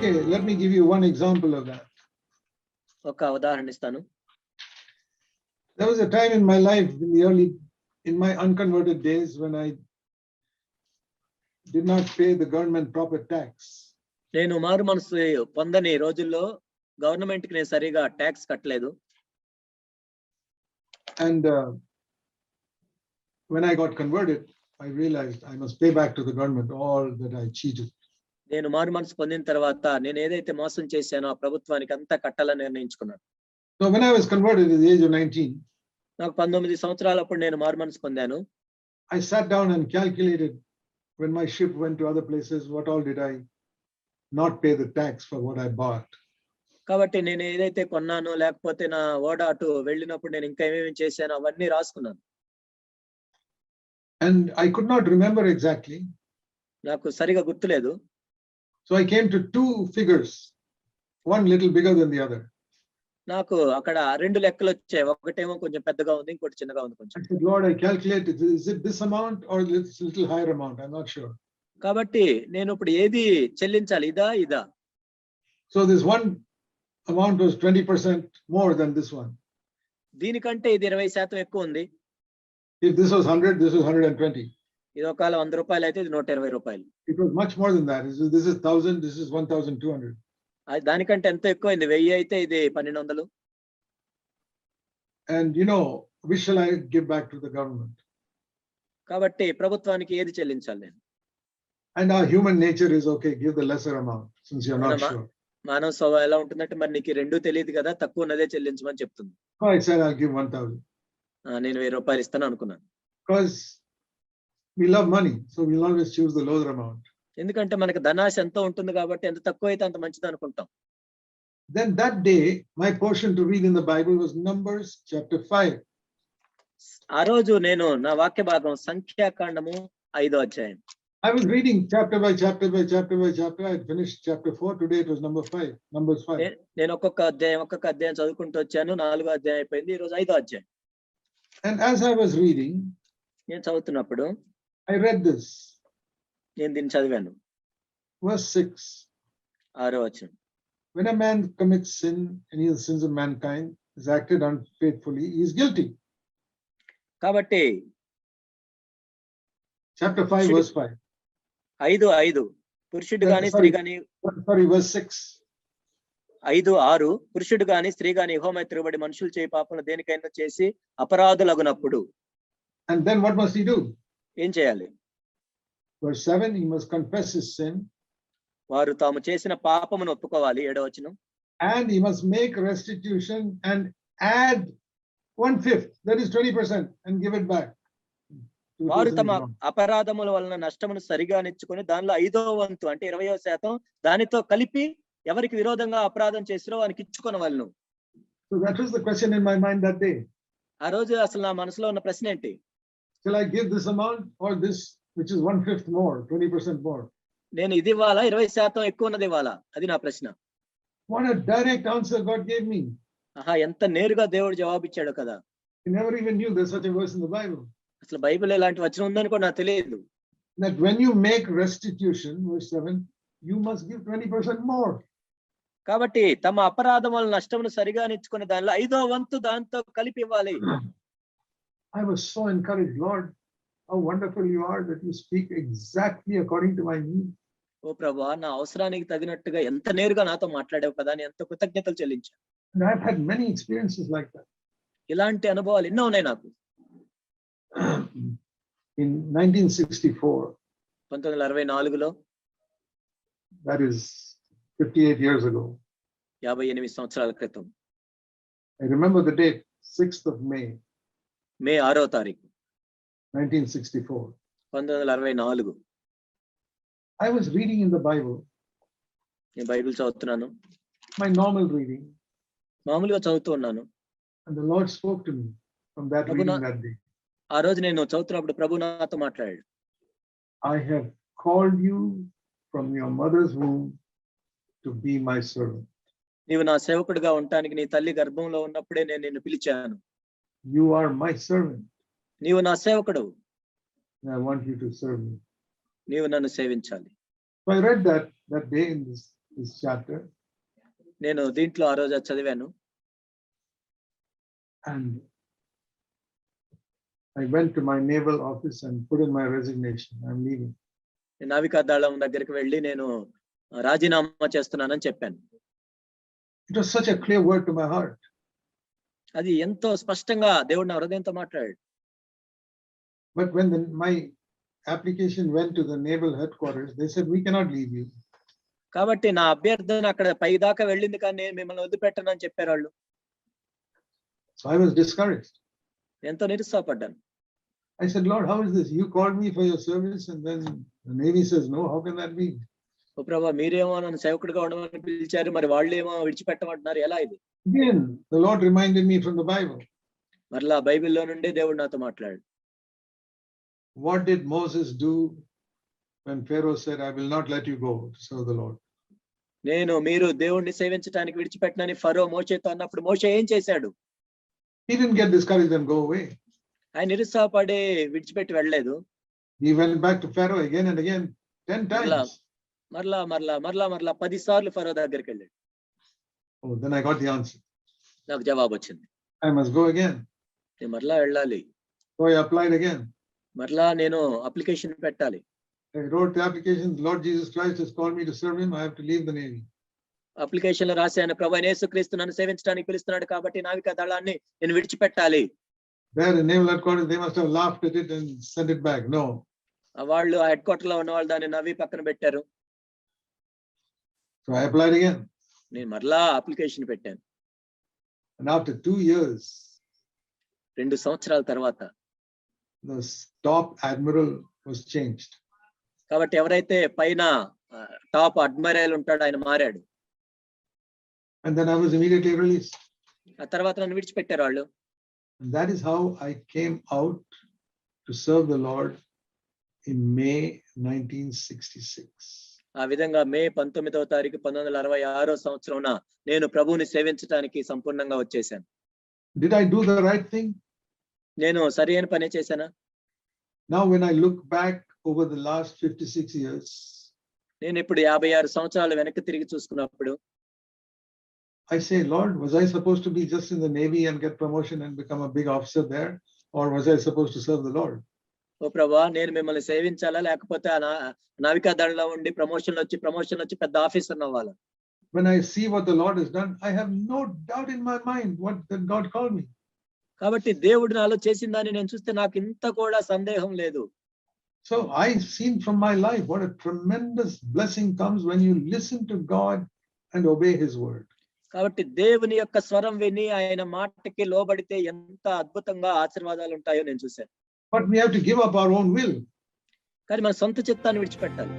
Okay, let me give you one example of that. ఒక ఉదాహరణ ఇస్తాను There was a time in my life, in the early, in my unconverted days, when I did not pay the government proper tax. నేను మారు మనసు పొందని రోజుల్లో government కి నేను సరిగా ట్యాక్స్ కట్టలేదు And uh, when I got converted, I realized I must pay back to the government all that I cheated. నేను మారు మనసు పొందిన తర్వాత నేను ఏదైతే మోసం చేశానో ఆ ప్రభుత్వానికి అంతా కట్టాలని నిర్ణయించుకున్నాను So when I was converted at the age of 19, నాకు పంతొమ్మిది సంవత్సరాలప్పుడు నేను మారు మనసు పొందాను I sat down and calculated when my ship went to other places, what all did I not pay the tax for what I bought? కాబట్టి నేను ఏదైతే కొన్నానో లేకపోతే నా ఓడ అటు వెళ్ళినప్పుడు నేను ఇంకా ఏమేమి చేశానో అవన్నీ రాసుకున్నాను And I could not remember exactly. నాకు సరిగా గుర్తులేదు so I came to two figures one little bigger than the other నాకు అక్కడ రెండు లెక్కలు వచ్చాయి. ఒకటేమో కొంచెం పెద్దగా ఉంది ఇంకోటి చిన్నగా ఉంది కొంచెం. Lord I calculate is it this amount or this little higher amount I am not sure కాబట్టి నేను ఇప్పుడు ఏది చెల్లించాలి? ఇదా ఇదా? So this one amount was 20% more than this one దీనికంటే ఇది 20% ఎక్కువ ఉంది. If this was 100 this is 120 ఇది ఒకవేళ వంద రూపాయలు అయితే ఇది నూట ఇరవై రూపాయలు. దానికంటే ఎంత ఎక్కువ అయింది వెయ్యి అయితే ఇది పన్నెండు వందలు. And you know we shall I give back to the government కాబట్టి ప్రభుత్వానికి ఏది చెల్లించాలి నేను? అండ్ ఆ human nature is okay give the lesser amount since you are not sure మానవ స్వభావం ఎలా ఉంటుందంటే మరి నీకు రెండు తెలియదు కదా తక్కువ నదే చెల్లించమని చెప్తుంది. ఐ సర్ ఐ గివ్ 1000 నేను 1000 రూపాయలు ఇస్తాను అనుకున్నాను. Because we love money, so we'll always choose the lower amount. ఎందుకంటే మనకి ధనాశ ఎంతో ఉంటుంది కాబట్టి ఎంత తక్కువ అయితే అంత మంచిది అనుకుంటాం Then that day, my portion to read in the Bible was Numbers chapter five. ఆ రోజు నేను నా వాక్య భాగం సంఖ్యాకాండము ఐదో అధ్యాయం I was reading chapter by chapter by chapter by chapter. I finished chapter four. Today it was number five, Numbers five. నేను ఒక్కొక్క అధ్యాయం ఒక్కొక్క అధ్యాయం చదువుకుంటూ వచ్చాను నాలుగో అధ్యాయం అయిపోయింది ఈ రోజు ఐదో అధ్యాయం And as I was reading, నేను చదువుతున్నప్పుడు I read this, నేను దీన్ని చదివాను verse six. ఆరో వచ్చిన When a man commits sin, any of the sins of mankind, is acted unfaithfully, he is guilty. కాబట్టి Chapter five, Should- verse five. ఐదు ఐదు పురుషుడు గాని స్త్రీ sorry. గాని Sorry, verse six. ఐదు ఆరు పురుషుడు గాని స్త్రీ గాని హోమ తిరగబడి మనుషులు చేయి పాపలు దేనికైనా చేసి అపరాధులగునప్పుడు And then what must he do? ఏం చేయాలి? వారు తాము చేసిన పాపమును ఒప్పుకోవాలి. ఏడో వచ్చిన and he must make restitution and add one fifth that and give it వారు తమ అపరాధముల వలన నష్టమును సరిగా నిచ్చుకొని దానిలో ఐదో వంతు అంటే ఇరవై శాతం దానితో కలిపి ఎవరికి విరోధంగా అపరాధం చేసినో వానికి ఇచ్చుకొని వాళ్ళు ఆ రోజు అసలు నా మనసులో ఉన్న ప్రశ్న ఏంటి? shall I give this amount or this, which is one fifth more, 20% more? నేను ఇది ఇవ్వాలా? ఇరవై శాతం ఎక్కువ ఉన్నది ఇవ్వాలా? అది నా ప్రశ్న. డైరెక్ట్ ఆన్సర్ గాడ్ గేవ్ ఆహా ఎంత నేరుగా దేవుడు జవాబు ఇచ్చాడు కదా. నెవర్ ఈవెన్ అసలు బైబిల్ ఎలాంటి వచ్చిన ఉందని కూడా నాకు తెలియదు. That when you make restitution verse 7 you must give 20% కాబట్టి తమ అపరాధం వాళ్ళ నష్టమును సరిగా నిచ్చుకునే దానిలో ఐదో వంతు దాంతో కలిపి ఇవ్వాలి. I was so encouraged, Lord, how wonderful you are that you speak exactly according to my need. ఓ ప్రభా నా అవసరానికి తగినట్టుగా ఎంత నేరుగా నాతో మాట్లాడావు కదా అని ఎంత కృతజ్ఞతలు చెల్లించా And I've had many experiences like that. ఇలాంటి అనుభవాలు ఎన్నో ఉన్నాయి నాకు In nineteen sixty-four, పంతొమ్మిది వందల అరవై నాలుగులో that is fifty-eight years ago, యాభై ఎనిమిది సంవత్సరాల క్రితం I remember the date, sixth of May, May ఆరో తారీఖు. I was reading in Bible నేను బైబిల్ చదువుతున్నాను. మై నార్మల్ రీడింగ్ మామూలుగా చదువుతూ ఉన్నాను. ఆ రోజు నేను చదువుతున్నప్పుడు ప్రభు నాతో మాట్లాడాడు. I have called you from your mother's home to be my servant నీవు నా సేవకుడిగా ఉండడానికి నీ తల్లి గర్భంలో ఉన్నప్పుడే నేను నిన్ను పిలిచాను. You are my servant, నీవు నా సేవకుడు and I want you to serve me. నీవు నన్ను సేవించాలి So I read that that day in this this chapter, నేను దీంట్లో ఆ రోజు అది చదివాను and I went to my naval office and put in my resignation. I'm leaving. నేను నావికా దళం దగ్గరికి వెళ్ళి నేను రాజీనామా చేస్తున్నానని చెప్పాను It was such a clear word to my heart. అది ఎంతో స్పష్టంగా దేవుడు నా హృదయంతో మాట్లాడాడు. కాబట్టి నా అభ్యర్థన అక్కడ పై దాకా వెళ్ళింది కానీ నేను మిమ్మల్ని వదిలిపెట్టనని చెప్పారు వాళ్ళు ఎంతో నిరుత్సాహపడ్డాను. I said, Lord, how is this? You called me for your service and then the Navy says, no, how can that be? ఓ ప్రభా మీరేమో నన్ను సేవకుడిగా ఉండమని పిలిచారు మరి వాళ్ళు ఏమో విడిచిపెట్టమంటున్నారు. ఎలా ఇది? మరలా బైబిల్లో నుండి దేవుడు నాతో మాట్లాడు what did Moses do when pharaoh said i will not let you go to serve నేను మీరు దేవుణ్ణి సేవించడానికి విడిచిపెట్టనని ఫరో మోషేతో అన్నప్పుడు మోషే ఏం చేశాడు? He didn't get discouraged and go away. ఆయన నిరుత్సాహపడి విడిచిపెట్టి వెళ్ళలేదు. He went back to pharaoh మరలా మరలా మరలా మరలా పది సార్లు ఫరో దగ్గరికి వెళ్ళాడు Oh, then I got the answer. నాకు జవాబు వచ్చింది I must go again. నేను మరలా వెళ్ళాలి So I applied again. మరలా నేను అప్లికేషన్ పెట్టాలి I wrote the application, Lord Jesus Christ has called me to serve him. I have to leave the Navy. అప్లికేషన్లో రాశాను ప్రభు యేసుక్రీస్తు నన్ను సేవించడానికి పిలుస్తున్నాడు కాబట్టి నావికా దళాన్ని నేను విడిచిపెట్టాలి There in naval headquarters, they must have laughed at it and sent it back. No, ఆ వాళ్ళు ఆ హెడ్ క్వార్టర్లో ఉన్న వాళ్ళు దాన్ని నవ్వి పక్కన పెట్టారు so I applied again. నేను మరలా అప్లికేషన్ పెట్టాను And after two years, రెండు సంవత్సరాల తర్వాత the top admiral was changed. కాబట్టి ఎవరైతే పైన టాప్ అడ్మైరల్ ఉంటాడో ఆయన మారాడు And then I was immediately released. ఆ తర్వాత నన్ను విడిచిపెట్టారు వాళ్ళు And that is how I came out to serve the Lord in May 1966. ఆ విధంగా మే పంతొమ్మిదవ తారీఖు పంతొమ్మిది వందల అరవై ఆరో సంవత్సరం నేను ప్రభువుని సేవించడానికి సంపూర్ణంగా వచ్చేసాను Did I do the right thing? నేను సరి అయిన పనే చేశానా Now, when I look back over the last 56 years, నేను ఇప్పుడు యాభై ఆరు సంవత్సరాలు వెనక్కి తిరిగి చూసుకున్నప్పుడు I say, Lord, was I supposed to be just in the Navy and get promotion and become a big officer there? Or was I supposed to serve the Lord? ఓ ప్రభా నేను మిమ్మల్ని సేవించాలా లేకపోతే నావికా దళలో ఉండి ప్రమోషన్ వచ్చి ప్రమోషన్ వచ్చి పెద్ద officer అవ్వాలా When I see what the Lord has done, I have no doubt in my mind what that God called me. కాబట్టి దేవుడు నాలో చేసిన దాన్ని నేను చూస్తే నాకు ఇంత కూడా సందేహం లేదు So I've seen from my life what a tremendous blessing comes when you listen to God and obey his word. కాబట్టి దేవుని యొక్క స్వరం విని ఆయన మాటకి లోబడితే ఎంత అద్భుతంగా ఆశీర్వాదాలు ఉంటాయో నేను చూశాను But we have to give up our own will. కానీ మన సొంత చిత్తాన్ని విడిచిపెట్టాలి